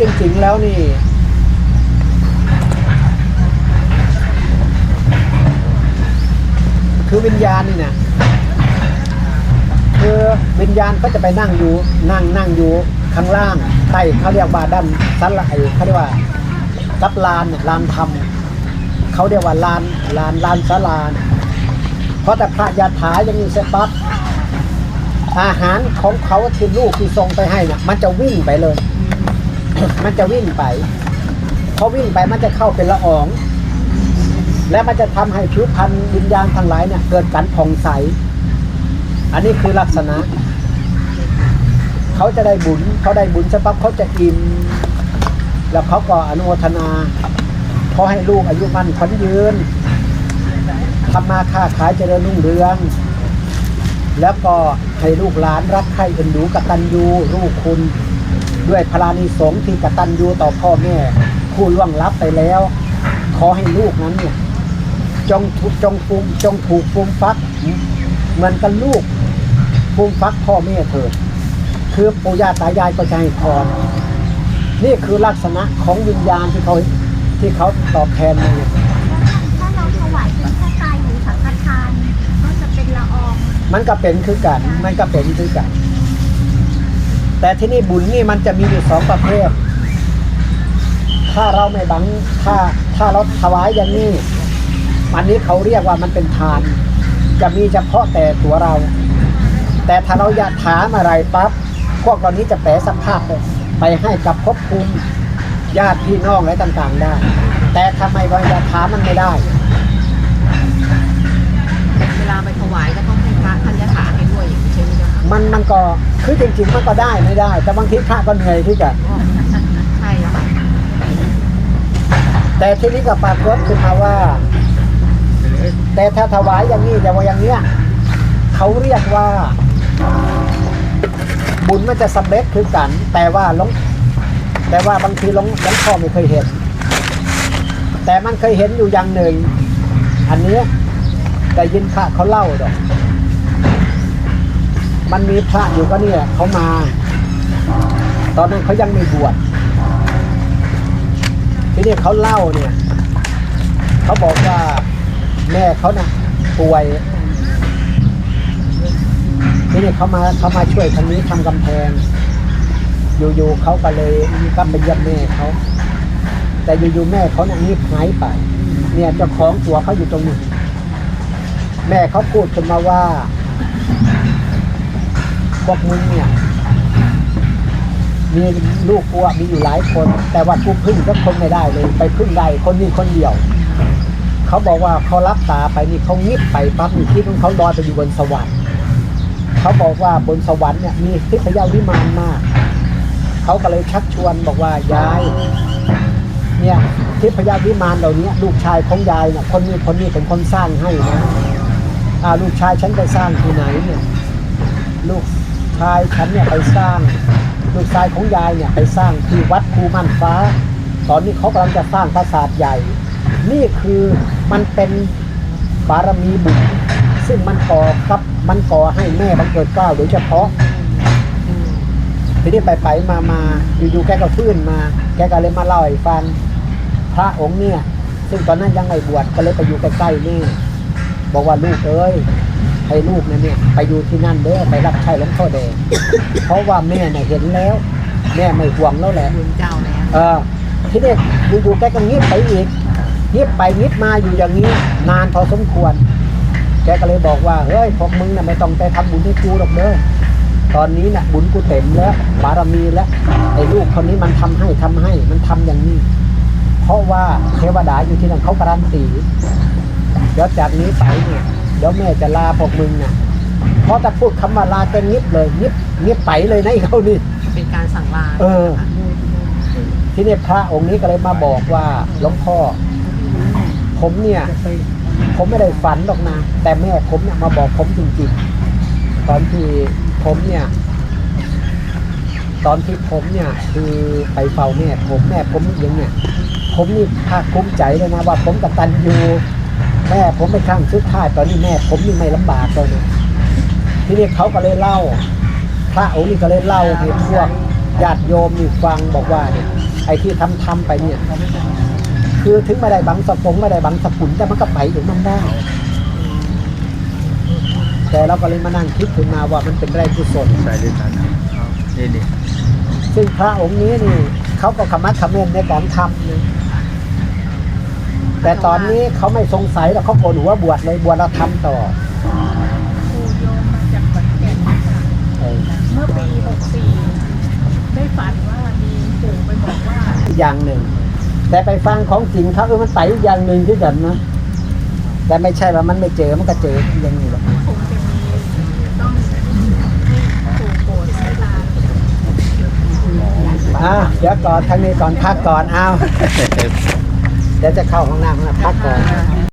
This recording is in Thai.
จริงๆแล้วนี่ คือวิญญาณนี่นะคือวิญญาณก็จะไปนั่งอยู่ นั่งนั่งอยู่ข้างล่างใต้เขาเรียกว่าด้านสันไหลเขาเรียกว่ากับลานลานธรรมเขาเรียกว่าลานลานลานศาลาเนี่ยเพราะแต่พระยาถายังมีเสปับอาหารของเขาที่ลูกที่ส่งไปให้นี่ยมันจะวิ่งไปเลย มันจะวิ่งไปพอวิ่งไปมันจะเข้าเป็นละออง และมันจะทำให้ผิวพรรณวิญญาณทั้งหลายเนี่ยเกิดการผ่องใส อันนี้คือลักษณะ เขาจะได้บุญเขาได้บุญใช่ปั๊บเขาจะอิ่มแล้วเขาก็อนุโมทนาขอให้ลูกอายุมั่นขวัญยืนทำมาค้าขายเจริญรุ่งเรือง แล้วก็ให้ลูกหลานรักใคร่เอ็นดูกตัญญูลูกคุณ ด้วยพลานิสงส์ที่กตัญญูต่อพ่อแม่ผู้ล่วงลับไปแล้ว ขอให้ลูกนั้นเนี่ยจงถูกจงฟูมจงถูกฟูมฟัก เหมือนกันลูกฟูมฟักพ่อแม่เถิดคือปู่ย่าตายายก็จะให้พรนี่คือลักษณะของวิญญาณที่เขาที่เขาตอบแทนมาเนี่ยถ้าเราถวายเป็นข้าวตายหรือสังฆทานก็จะเป็นละออง มันก็เป็นคือกัน มันก็เป็นคือกัน แต่ที่นี่บุญนี่มันจะมีอยู่สองประเภท ถ้าเราไม่บัง ถ้าถ้าเราถวายอย่างนี้ อันนี้เขาเรียกว่ามันเป็นทาน จะมีเฉพาะแต่ตัวเรา แต่ถ้าเราอยากถามอะไรปั๊บ พวกเรานี้จะแปลสภาพไปไปให้กับภพภูมิญาติพี่น้องอะไรต่างๆได้ แต่ทำไมเราอยากถามมันไม่ได้ เวลาไปถวายก็ต้อง ก็ คือจริงๆมันก็ได้ไม่ได้ แต่บางทีพระก็เหนื่อยที่จะ ใช่ค่ะแต่ทีนี้ก็ปรากฏขึ้นมาว่า แต่ถ้าถวายอย่างนี้แต่ว่าอย่างเนี้ยเขาเรียกว่า บุญมันจะสำเร็จคือกัน แต่ว่าหลวงแต่ว่าบางทีหลวงหลวงพ่อไม่เคยเห็น แต่มันเคยเห็นอยู่อย่างหนึ่ง อันนี้แต่ยินพระเขาเล่าดอก มันมีพระอยู่ก็เนี่ยเขามา ตอนนั้นเขายังไม่บวชทีนี้เขาเล่าเนี่ยเขาบอกว่าแม่เขาน่ะป่วยทีนี้เขามาเขามาช่วยทางนี้ทำกำแพง อยู่ๆเขาก็เลยกลับไปเยี่ยมแม่เขาแต่อยู่ๆแม่เขาเนี่ยงีบหายไป เนี่ยเจ้าของตัวเขาอยู่ตรงนี้แม่เขาพูดขึ้นมาว่า วกมึงเนี่ย มีลูกกูอะมีอยู่หลายคน แต่ว่ากูพึ่งก็คนไม่ได้เลย ไปพึ่งได้คนนี้คนเดียว เขาบอกว่าเขารับตาไปนี่เขางิบไปปั๊บนี่คิดว่าเขาลอยไปอยู่บนสวรรค์เขาบอกว่าบนสวรรค์เนี่ยมีทิพยาวิมานมาก เขาก็เลยชักชวนบอกว่ายาย เนี่ยทิพยาวิมานเหล่านี้ลูกชายของยายเนี่ยคนนี้คนนี้เป็นคนสร้างให้นะอ่าลูกชายฉันไปสร้างที่ไหนเนี่ย ลูก ชายฉันเนี่ยไปสร้างลูกชายของยายเนี่ยไปสร้างที่วัดภูมันฟ้า ตอนนี้เขากำลังจะสร้างปราสาทใหญ่ นี่คือมันเป็นบารมีบุญซึ่งมันก่อครับมันก่อให้แม่บังเกิดเกล้าโดยเฉพาะทีนี้ไปไปมามาอยู่ๆแกก็ฟื้นมา แกก็เลยมาเล่าให้ฟังพระองค์เนี่ย ซึ่งตอนนั้นยังไม่บวชก็เลยไปอยู่ใกล้ๆนี่บอกว่าลูกเอ้ย ให้ลูกนะเนี่ยไปอยู่ที่นั่นเด้อไปรับใช้หลวงพ่อแดงเพราะว่าแม่เนี่ยเห็นแล้ว แม่ไม่ห่วงแล้วแหละบุญเจ้าแล้วเออทีนี้อยู่ๆแกก็เงียบไปอีกเงียบไปเงียบมาอยู่อย่างนี้ นานพอสมควร แกก็เลยบอกว่าเฮ้ยพวกมึงน่ะไม่ต้องไปทำบุญให้กูหรอกเด้อตอนนี้น่ะบุญกูเต็มแล้วบารมีแล้วไอ้ลูกคนนี้มันทำให้ทำให้มันทำอย่างนี้ เพราะว่าเทวดาอยู่ที่นั่นเขาการันตีเดี๋ยวจากนี้ไปเนี่ย เดี๋ยวแม่จะลาพวกมึงเนี่ยเพราะถ้าพูดคำว่าลาแกเงียบเลยเงียบเงียบไปเลยนะไอ้เขานี่ เป็นการสั่งลาเออ ที่นี่พระองค์นี้ก็เลยมาบอกว่าหลวงพ่อ ผมเนี่ย ผมไม่ได้ฝันหรอกนะ แต่แม่ผมเนี่ยมาบอกผมจริงๆ ตอนที่ผมเนี่ย ตอนที่ผมเนี่ย คือไปเฝ้าแม่ผมแม่ผมอย่างเนี่ย ผมนี่ภาคภูมิใจเลยนะว่าผมกตัญญู แม่ผมไปข้างสุดท้ายตอนนี้แม่ผมนี่ไม่ลำบากเลยนะทีนี้เขาก็เลยเล่า พระองค์นี้ก็เลยเล่าให้พวกญาติโยมนี่ฟังบอกว่าเนี่ยไอ้ที่ทำทำไปเนี่ย คือถึงไม่ได้บังสะปงไม่ได้บังสะปุนแต่มันก็ไปอยู่มันได้ แต่เราก็เลยมานั่งคิดขึ้นมาว่ามันเป็นแรงกุศลใส่ด้วยกันเอานี่นี่ซึ่งพระองค์นี้นี่เขาก็ขมักเขม้นในการทำนะ แต่ตอนนี้เขาไม่สงสัยแล้วเขาโกนหัวบวชเลยบวชแล้วทำต่อครูโยมมาจากขอนแก่นค่ะเออเมื่อปี64ได้ฝันว่ามีปู่ไปบอกว่าอีกอย่างหนึ่ง แต่ไปฟังของจริงเขาเออมันไปอีกอย่างหนึ่งที่กันนะแต่ไม่ใช่ว่ามันไม่เจอมันก็เจออย่างนี้แหละคงจะมีต้องให้ปู่โปรดให้ลาอะเดี๋ยวก่อนทางนี้ก่อนพักก่อนเอา เดี๋ยวจะเข้าห้องน้ำนะพักก่อน